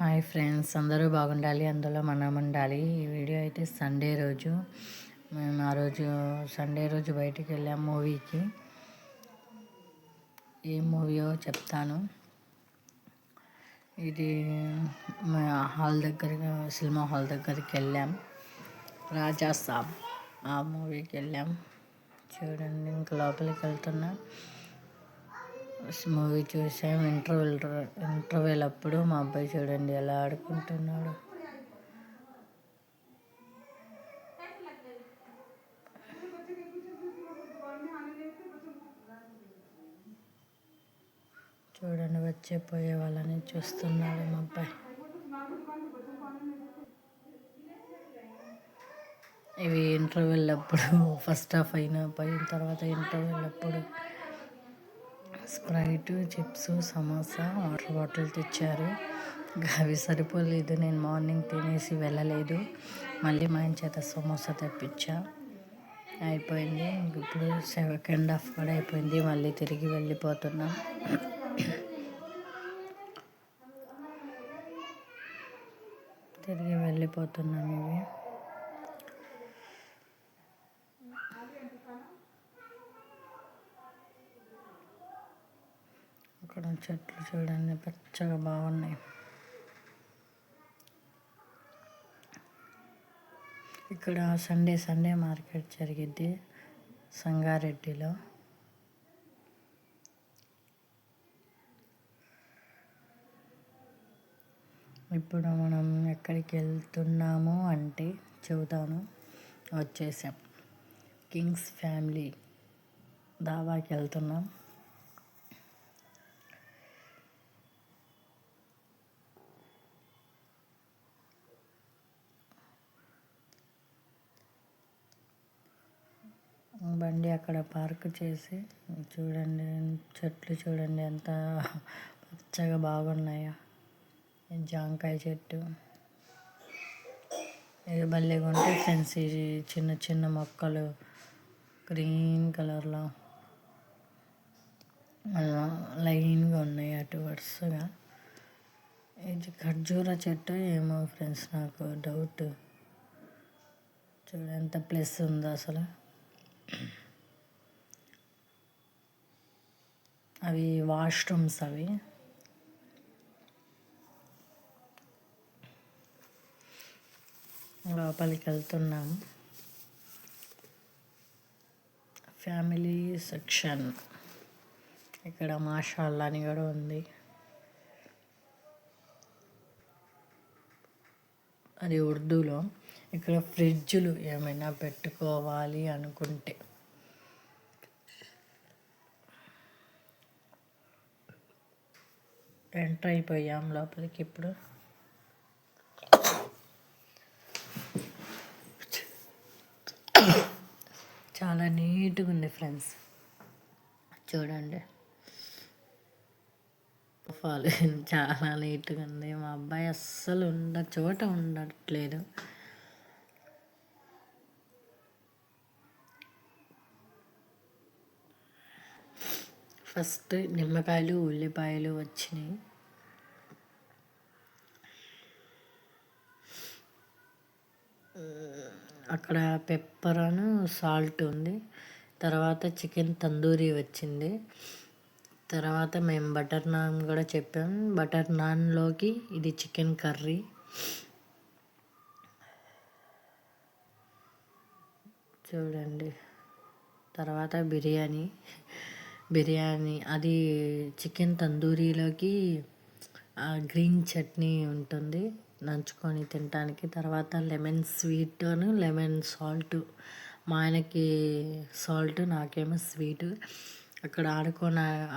Hi friends అందరూ బాగుండాలి అందులో మనం ఉండాలి. ఈ వీడియో అయితే సండే రోజు. మేము ఆ రోజు సండే రోజు బయటికి వెళ్ళాం మూవీకి. ఏ మూవీయో చెప్తాను. ఇది మా హాల్ దగ్గర సినిమా హాల్ దగ్గరికి వెళ్ళాం. రాజా సాబ్ ఆ మూవీకి వెళ్ళాం. చూడండి ఇంకా లోపలికి వెళ్తున్నా. మూవీ చూసాం ఇంటర్వెల్ ఇంటర్వెల్ అప్పుడు మా అబ్బాయి చూడండి ఎలా ఆడుకుంటున్నాడు. చూడండి వచ్చే పోయే వాళ్ళని చూస్తున్నాడు మా అబ్బాయి. ఇవి ఇంటర్వెల్ అప్పుడు ఫస్ట్ హాఫ్ అయిన పోయిన తర్వాత ఇంటర్వెల్ అప్పుడు. Sprite chips samosa water bottle తెచ్చారు. అవి సరిపోలేదు. నేను మార్నింగ్ తినేసి వెళ్ళలేదు. మళ్ళీ మా ఆయన చేత సమోసా తెప్పించా. అయిపోయింది. ఇప్పుడు సెకండ్ హాఫ్ కూడా అయిపోయింది. మళ్ళీ తిరిగి వెళ్ళిపోతున్నాం. తిరిగి వెళ్ళిపోతున్నాం ఇవి. అక్కడ చెట్లు చూడండి పచ్చగా బాగున్నాయి. ఇక్కడ సండే సండే మార్కెట్ జరిగిద్ది సంగారెడ్డిలో. ఇప్పుడు మనం ఎక్కడికి వెళ్తున్నాము అంటే చెబుతాను వచ్చేసాం. కింగ్స్ ఫ్యామిలీ దాబాకి వెళ్తున్నాం. బండి అక్కడ పార్క్ చేసి చూడండి చెట్లు చూడండి ఎంత పచ్చగా బాగున్నాయో. జాంకాయ చెట్టు. ఇది భలేగా ఉంటే ఫ్రెండ్స్ చిన్న చిన్న మొక్కలు గ్రీన్ కలర్లో. లైన్గా ఉన్నాయి అటు వరుసగా. ఇది ఖర్జూర చెట్టు ఏమో ఫ్రెండ్స్ నాకు డౌట్. చూడ ఎంత ప్లస్ ఉందో అసలు. అవి వాష్రూమ్స్ అవి. లోపలికి వెళ్తున్నాం. Family section. ఇక్కడ మాషాల్లా అని కూడా ఉంది. అది ఉర్దూలో. ఇక్కడ ఫ్రిడ్జ్లు ఏమైనా పెట్టుకోవాలి అనుకుంటే. ఎంటర్ అయిపోయాం లోపలికి ఇప్పుడు. చాలా నీట్గా ఉంది ఫ్రెండ్స్. చూడండి. ఫాలో చాలా నీట్గా ఉంది. మా అబ్బాయి అస్సలు ఉండ చోట ఉండట్లేదు. ఫస్ట్ నిమ్మకాయలు ఉల్లిపాయలు వచ్చినాయి. అక్కడ పెప్పర్ అను సాల్ట్ ఉంది. తర్వాత చికెన్ తందూరి వచ్చింది. తర్వాత మేము బటర్ నాన్ కూడా చెప్పాం. బటర్ నాన్లోకి ఇది చికెన్ కర్రీ చూడండి. తర్వాత బిర్యానీ. బిర్యానీ అది చికెన్ తందూరీలోకి గ్రీన్ చట్నీ ఉంటుంది. నంచుకొని తినటానికి. తర్వాత లెమన్ స్వీట్ లెమన్ సాల్ట్. మా ఆయనకి సాల్ట్ నాకేమో స్వీట్. అక్కడ ఆడుకో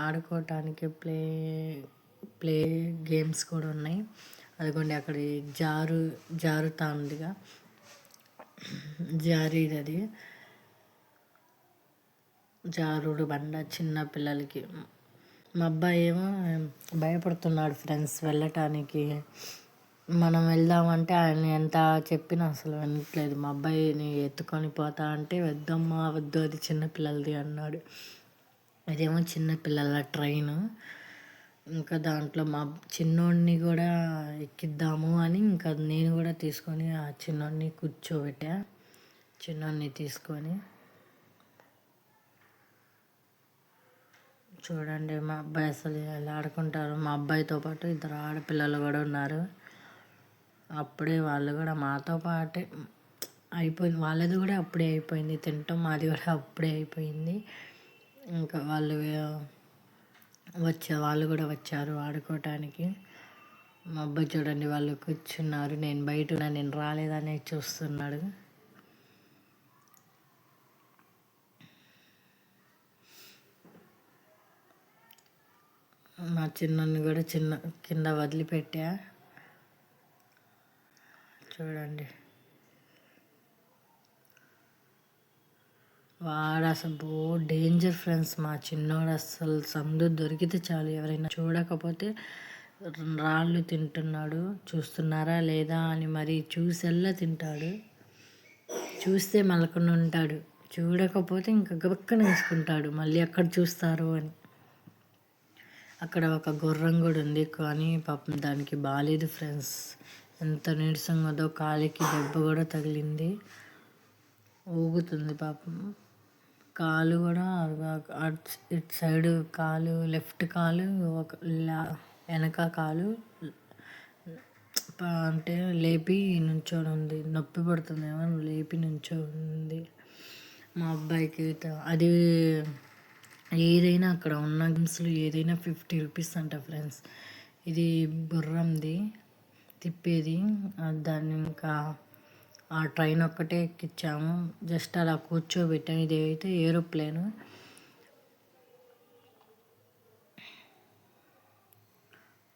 ఆడుకోవటానికి ప్లే ప్లే గేమ్స్ కూడా ఉన్నాయి. అదిగోండి అక్కడ జారు జారుతా ఉందిగా జారీది అది. జారుడు బండ చిన్న పిల్లలకి. మా అబ్బాయి ఏమో భయపడుతున్నాడు ఫ్రెండ్స్ వెళ్ళటానికి. మనం వెళ్దామంటే ఆయన ఎంత చెప్పినా అసలు వినట్లేదు. మా అబ్బాయిని ఎత్తుకొని పోతా అంటే వద్దమ్మా వద్దు అది చిన్నపిల్లలది అన్నాడు. అదేమో చిన్నపిల్లల ట్రైన్. ఇంకా దాంట్లో మా చిన్నోడిని కూడా ఎక్కిద్దాము అని ఇంకా నేను కూడా తీసుకొని ఆ చిన్నోడిని కూర్చోబెట్టా. చిన్నోడిని తీసుకొని చూడండి మా అబ్బాయి అసలు ఎలా ఆడుకుంటారు. మా అబ్బాయితో పాటు ఇద్దరు ఆడపిల్లలు కూడా ఉన్నారు. అప్పుడే వాళ్ళు కూడా మాతో పాటే అయిపోయింది. వాళ్ళది కూడా అప్పుడే అయిపోయింది. తింటాం మాది కూడా అప్పుడే అయిపోయింది. ఇంకా వాళ్ళు వచ్చే వాళ్ళు కూడా వచ్చారు ఆడుకోవటానికి. మా అబ్బాయి చూడండి వాళ్ళు కూర్చున్నారు. నేను బయట నేను రాలేదని చూస్తున్నాడు. మా చిన్నని కూడా చిన్న కింద వదిలిపెట్టా. చూడండి. వాడు అసలు బో డేంజర్ ఫ్రెండ్స్ మా చిన్నోడు అసలు సందు దొరికితే చాలు ఎవరైనా చూడకపోతే రాళ్ళు తింటున్నాడు. చూస్తున్నారా లేదా అని మరి చూసెల్లా తింటాడు. చూస్తే మలకుండా ఉంటాడు చూడకపోతే ఇంకా గబక్కన వేసుకుంటాడు. మళ్ళీ ఎక్కడ చూస్తారు అని. అక్కడ ఒక గుర్రం కూడా ఉంది. కానీ పాపం దానికి బాగాలేదు ఫ్రెండ్స్. ఎంత నీరసంగా ఉందో కాలికి దెబ్బ కూడా తగిలింది. ఊగుతుంది పాపం. కాలు కూడా ఇటు సైడ్ కాలు లెఫ్ట్ కాలు ఒక వెనక కాలు అంటే లేపి నుంచొని ఉంది. నొప్పి పడుతుందేమో లేపి నుంచో ఉంది. మా అబ్బాయికి అది ఏదైనా అక్కడ ఉన్న గేమ్స్లో ఏదైనా ఫిఫ్టీ రూపీస్ అంట ఫ్రెండ్స్. ఇది బుర్రంది. తిప్పేది. దాన్ని ఇంకా ఆ ట్రైన్ ఒక్కటే ఎక్కించాము జస్ట్ అలా కూర్చోబెట్టాను ఇది అయితే ఏరోప్లేన్.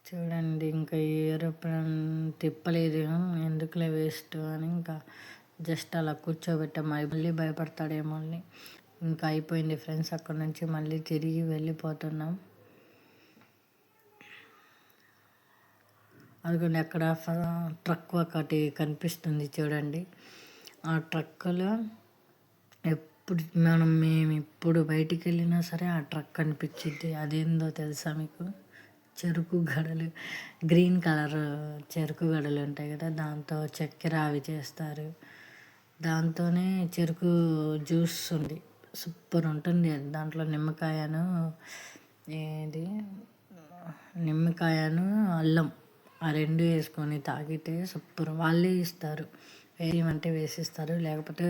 చూడండి ఇంకా ఏరోప్లేన్ తిప్పలేదు. ఎందుకులే వేస్ట్ అని ఇంకా జస్ట్ అలా కూర్చోబెట్టాము మళ్ళీ భయపడతాడేమో అని. ఇంకా అయిపోయింది ఫ్రెండ్స్. అక్కడ నుంచి మళ్ళీ తిరిగి వెళ్ళిపోతున్నాం. అదిగోండి అక్కడ ట్రక్ ఒకటి కనిపిస్తుంది చూడండి. ఆ ట్రక్లో ఎప్పుడు మనం మేము ఇప్పుడు బయటికి వెళ్ళినా సరే ఆ ట్రక్ కనిపించింది. అదేందో తెలుసా మీకు? చెరుకు గడలు గ్రీన్ కలర్ చెరుకు గడలు ఉంటాయి కదా దాంతో చక్కెర అవి చేస్తారు. దాంతోనే చెరుకు జ్యూస్ ఉంది. సూపర్ ఉంటుంది దాంట్లో నిమ్మకాయను ఏది నిమ్మకాయను అల్లం ఆ రెండు వేసుకొని తాగితే సూపర్. వాళ్ళే ఇస్తారు. వేయమంటే వేసిస్తారు. లేకపోతే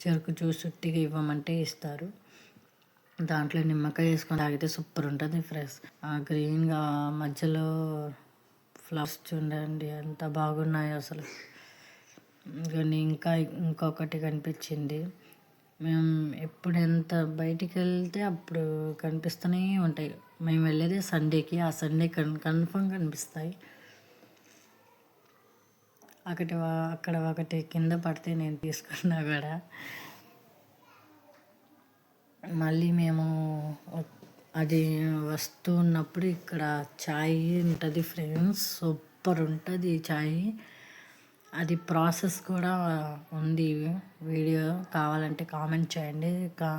చెరుకు జ్యూస్ ఉట్టిగా ఇవ్వమంటే ఇస్తారు. దాంట్లో నిమ్మకాయ వేసుకొని తాగితే సూపర్ ఉంటుంది ఫ్రెష్. ఆ గ్రీన్గా మధ్యలో ఫ్లవర్స్ చూడండి ఎంత బాగున్నాయో అసలు. ఇంకా ఇంకొకటి కనిపించింది. మేము ఎప్పుడు ఎంత బయటికి వెళ్తే అప్పుడు కనిపిస్తూనే ఉంటాయి. మేము వెళ్ళేదే సండేకి ఆ సండే కన్ కన్ఫర్మ్ కనిపిస్తాయి. అక్కటి అక్కడ ఒకటి కింద పడితే నేను తీసుకున్నా కూడా. మళ్ళీ మేము అది వస్తూ ఉన్నప్పుడు ఇక్కడ చాయ్ ఉంటుంది ఫ్రెండ్స్. సూపర్ ఉంటుంది చాయ్. అది ప్రాసెస్ కూడా ఉంది. వీడియో కావాలంటే కామెంట్ చేయండి. కా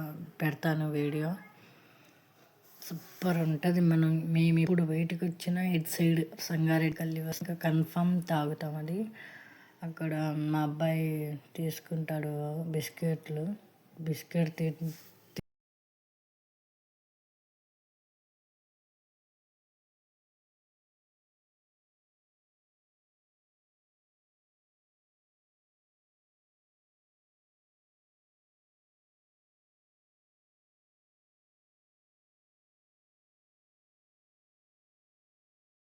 పెడతాను వీడియో. సూపర్ ఉంటుంది. మనం మేము ఇప్పుడు బయటకు వచ్చిన ఇటు సైడ్ సంగారెడ్డి కల్లి వస్తే కన్ఫామ్ తాగుతాం అది. అక్కడ మా అబ్బాయి తీసుకుంటాడు బిస్కెట్లు. బిస్కెట్